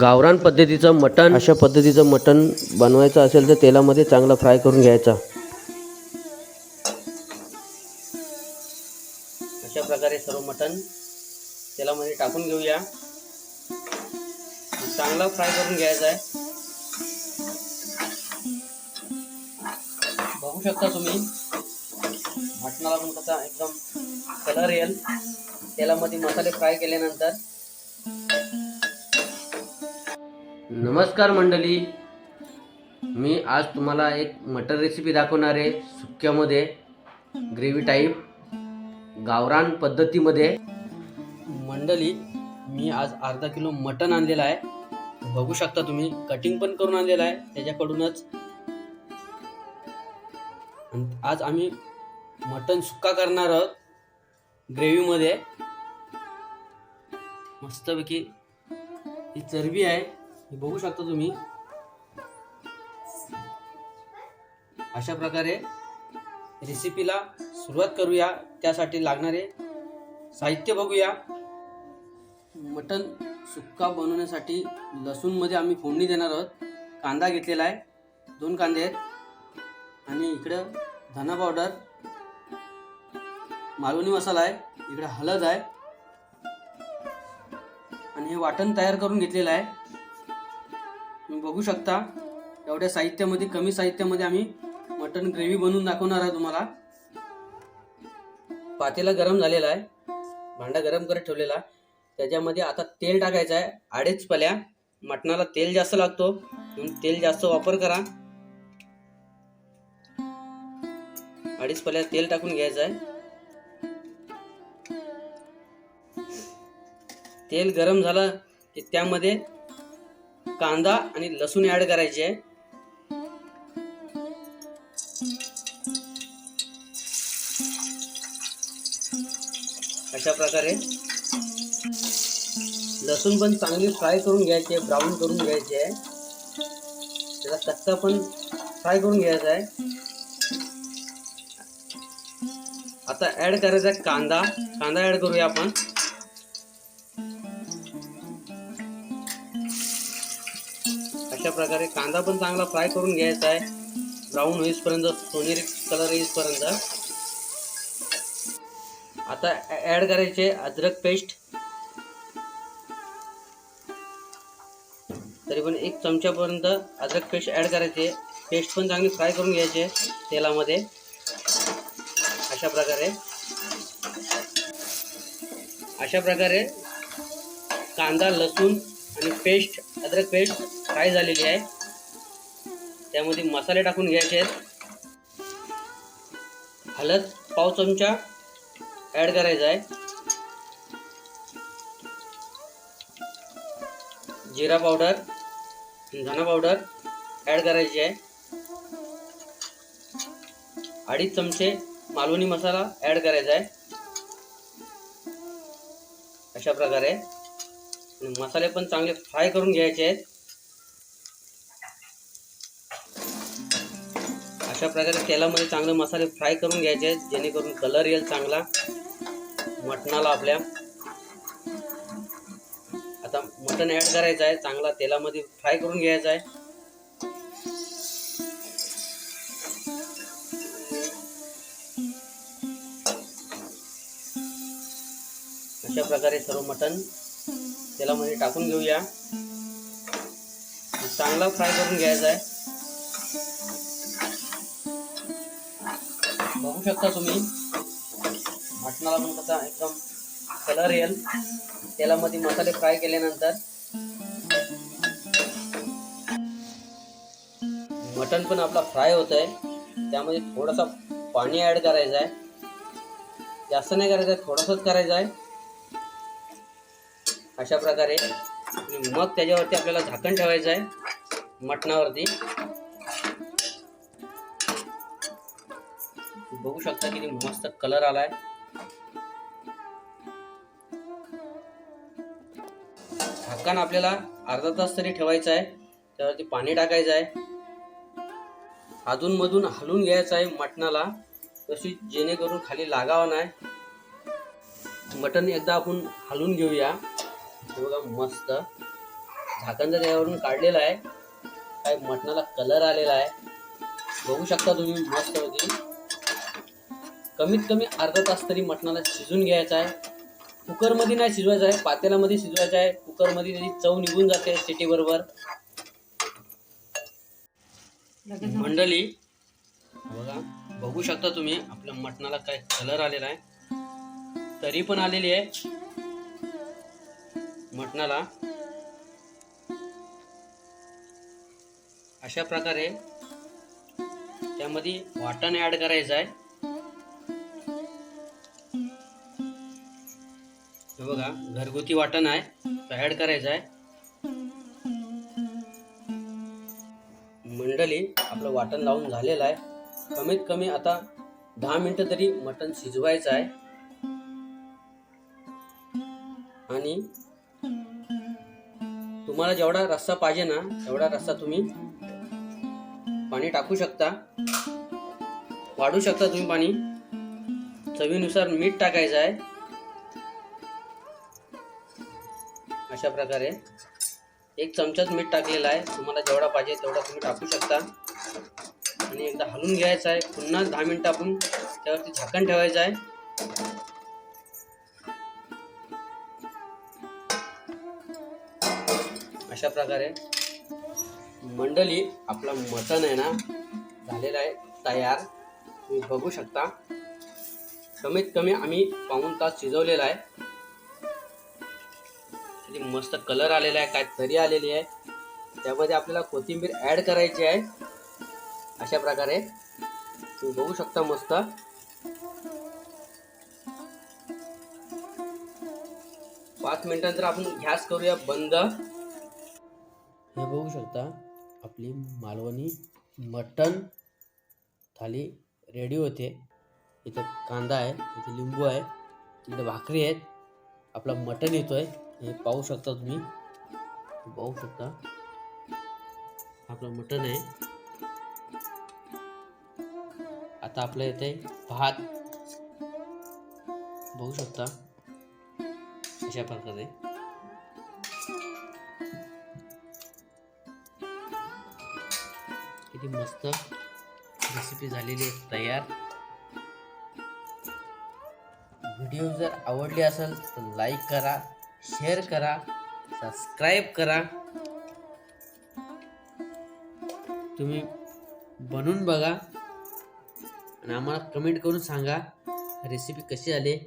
गावरान पद्धतीचं मटण अशा पद्धतीचं मटण बनवायचं असेल तर तेलामध्ये चांगलं फ्राय करून घ्यायचा. अशा प्रकारे सर्व मटण तेलामध्ये टाकून घेऊया. चांगला फ्राय करून घ्यायचा आहे. बघू शकता तुम्ही मटणाला पण कसा एकदम कलर येईल. तेलामध्ये मसाले फ्राय केल्यानंतर नमस्कार मंडळी. मी आज तुम्हाला एक मटर रेसिपी दाखवणार आहे सुक्यामध्ये. ग्रेव्ही टाईप गावरान पद्धतीमध्ये. मंडळी मी आज अर्धा किलो मटण आणलेलं आहे. बघू शकता तुम्ही कटिंग पण करून आणलेलं आहे. त्याच्याकडूनच. आज आम्ही मटण सुक्का करणार आहोत. ग्रेव्हीमध्ये मस्तपैकी ही चरबी आहे. बघू शकता तुम्ही. अशा प्रकारे रेसिपीला सुरुवात करूया. त्यासाठी लागणारे साहित्य बघूया. मटण सुक्का बनवण्यासाठी लसूणमध्ये आम्ही फोडणी देणार आहोत. कांदा घेतलेला आहे. दोन कांदे आहेत. आणि इकडं धना पावडर मालवणी मसाला आहे. इकडं हळद आहे. आणि हे वाटण तयार करून घेतलेलं आहे. तुम्ही बघू शकता एवढ्या साहित्यामध्ये कमी साहित्यामध्ये आम्ही मटन ग्रेव्ही बनवून दाखवणार आहे तुम्हाला. पातेला गरम झालेला आहे भांडा गरम करत ठेवलेला त्याच्यामध्ये आता तेल टाकायचं आहे अडीच पल्या. मटणाला तेल जास्त लागतो म्हणून तेल जास्त वापर करा. अडीच पल्या तेल टाकून घ्यायचं आहे. तेल गरम झालं की त्यामध्ये कांदा आणि लसूण ऍड करायचे आहे. अशा प्रकारे लसूण पण चांगली फ्राय करून घ्यायचे ब्राऊन करून घ्यायचे आहे. त्याचा कच्चा पण फ्राय करून घ्यायचा आहे. आता ऍड करायचा आहे कांदा. कांदा ऍड करूया आपण. अशा प्रकारे कांदा पण चांगला फ्राय करून घ्यायचा आहे. ब्राऊन होईपर्यंत सोनेरी कलर येईपर्यंत आता ऍड करायचे अद्रक पेस्ट तरी पण एक चमच्यापर्यंत अद्रक पेस्ट ऍड करायचे. पेस्ट पण चांगली फ्राय करून घ्यायचे तेलामध्ये. अशा प्रकारे. अशा प्रकारे कांदा लसूण आणि पेस्ट अद्रक पेस्ट फ्राय झालेली आहे. त्यामध्ये मसाले टाकून घ्यायचे आहेत. हळद पाव चमचा ॲड करायचा आहे. जिरा पावडर धना पावडर ॲड करायची आहे. अडीच चमचे मालवणी मसाला ॲड करायचा आहे. अशा प्रकारे. मसाले पण चांगले फ्राय करून घ्यायचे आहेत. अशा प्रकारे तेलामध्ये चांगले मसाले फ्राय करून घ्यायचे आहेत जेणेकरून कलर येईल चांगला. मटणाला आपल्या. आता मटण ऍड करायचं आहे चांगला तेलामध्ये फ्राय करून घ्यायचा आहे. अशा प्रकारे सर्व मटण तेलामध्ये टाकून घेऊया. चांगला फ्राय करून घ्यायचा आहे. बघू शकता तुम्ही. मटणाला पण कसा एकदम कलर येईल. तेलामध्ये मसाले फ्राय केल्यानंतर. मटण पण आपला फ्राय होत आहे त्यामध्ये थोडासा पाणी ऍड करायचं आहे. जास्त नाही करायचं आहे थोडंसंच करायचं आहे. अशा प्रकारे. मग त्याच्यावरती आपल्याला झाकण ठेवायचं आहे. मटणावरती. बघू शकता किती मस्त कलर आलाय. झाकण आपल्याला अर्धा तास तरी ठेवायचं आहे. त्यावरती पाणी टाकायचं आहे. अधूनमधून हलून घ्यायचं आहे मटणाला. तशी जेणेकरून खाली लागावं नाही. मटण एकदा आपण हलून घेऊया. बघा मस्त. झाकण जर यावरून काढलेलं आहे. काय मटणाला कलर आलेला आहे. बघू शकता तुम्ही मस्त होती कमीत कमी अर्धा तास तरी मटणाला शिजून घ्यायचा आहे. कुकरमध्ये नाही शिजवायचं आहे पातेल्यामध्ये शिजवायचं आहे. कुकरमध्ये त्याची चव निघून जाते सिटीबरोबर मंडळी बघा बघू शकता तुम्ही आपल्या मटणाला काय कलर आलेला आहे. तरी पण आलेली आहे. मटणाला अशा प्रकारे त्यामध्ये वाटण ऍड करायचं आहे. बघा घरगुती वाटण आहे तो ऍड करायचं आहे. मंडळी आपलं वाटण लावून झालेलं आहे. कमीत कमी आता दहा मिनटं तरी मटण शिजवायचं आहे. आणि तुम्हाला जेवढा रस्सा पाहिजे ना तेवढा रस्सा तुम्ही पाणी टाकू शकता. वाढू शकता तुम्ही पाणी. चवीनुसार मीठ टाकायचं आहे. अशा प्रकारे. एक चमचाच मीठ टाकलेलं आहे. तुम्हाला जेवढा पाहिजे तेवढा तुम्ही टाकू शकता. आणि एकदा हलून घ्यायचं आहे. पुन्हा दहा मिनटं आपण त्यावरती झाकण ठेवायचं आहे. अशा प्रकारे. मंडळी आपला मटण आहे ना झालेला आहे. तयार. तुम्ही बघू शकता. कमीत कमी आम्ही पाऊण तास शिजवलेला आहे. किती मस्त कलर आलेला आहे काय तरी आलेली आहे. त्यामध्ये आपल्याला कोथिंबीर ॲड करायची आहे. अशा प्रकारे. तुम्ही बघू शकता मस्त. पाच मिनिटांनंतर आपण गॅस करूया बंद. हे बघू शकता आपली मालवणी मटण थाली रेडी होते. इथं कांदा आहे इथे लिंबू आहे इथं भाकरी आहेत. आपला मटण येतोय. हे पाहू शकता तुम्ही. पाहू शकता. आपलं मटण आहे. आता आपलं येते भात. बघू शकता. अशा प्रकारे. किती मस्त रेसिपी झालेली आहे तयार. व्हिडिओ जर आवडली असेल तर लाईक करा. शेअर करा सबस्क्राईब करा. तुम्ही बनवून बघा. आणि आम्हाला कमेंट करून सांगा रेसिपी कशी आली.